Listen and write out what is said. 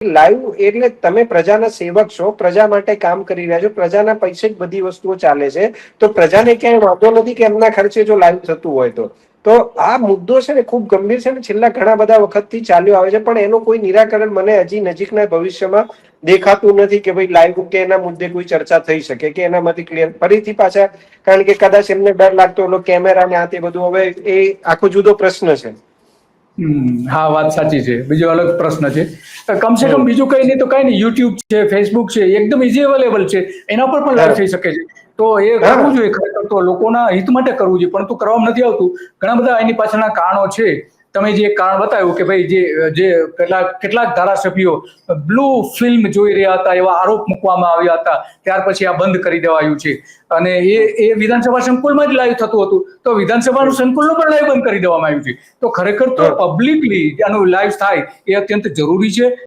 Live એટલે તમે પ્રજાના સેવક છો, પ્રજા માટે કામ કરી રહ્યા છો, પ્રજાના પૈસે જ બધી વસ્તુઓ ચાલે છે. તો પ્રજાને ક્યાંય વાંધો નથી કે એમના ખર્ચે જો લાઈવ થતું હોય તો. તો આ મુદ્દો છે ને ખૂબ ગંભીર છે ને છેલ્લા ઘણા બધા વખતથી ચાલ્યો આવે છે, પણ એનું કોઈ નિરાકરણ મને હજી નજીકના ભવિષ્યમાં દેખાતું નથી કે ભાઈ લાઈવ કે એના મુદ્દે કોઈ ચર્ચા થઈ શકે કે એનામાંથી ક્લિયર ફરીથી પાછા, કારણ કે કદાચ એમને ડર લાગતો કેમેરા ને આ તે બધું, હવે એ આખો જુદો પ્રશ્ન છે. હા વાત સાચી છે. બીજો અલગ પ્રશ્ન છે. કમસે કમ બીજું કઈ નહીં તો કઈ નહીં યુટ્યુબ છે ફેસબુક છે એકદમ ઇઝી અવેલેબલ છે. એના પર પણ લાઈવ થઈ શકે છે. તો એ કરવું જોઈએ ખરેખર તો લોકોના હિત માટે કરવું જોઈએ પરંતુ કરવામાં નથી આવતું. ઘણા બધા એની પાછળના કારણો છે. તમે જે કારણ બતાવ્યું કે ભાઈ જે જે કેટલાક કેટલાક ધારાસભ્યો બ્લુ ફિલ્મ જોઈ રહ્યા હતા એવા આરોપ મૂકવામાં આવ્યા હતા ત્યાર પછી આ બંધ કરી દેવાયું છે. અને એ એ વિધાનસભા સંકુલમાં જ લાઈવ થતું હતું. તો વિધાનસભાનું સંકુલનું પણ લાઈવ બંધ કરી દેવામાં આવ્યું છે. તો ખરેખર તો પબ્લિકલી આનું લાઈવ થાય એ અત્યંત જરૂરી છે.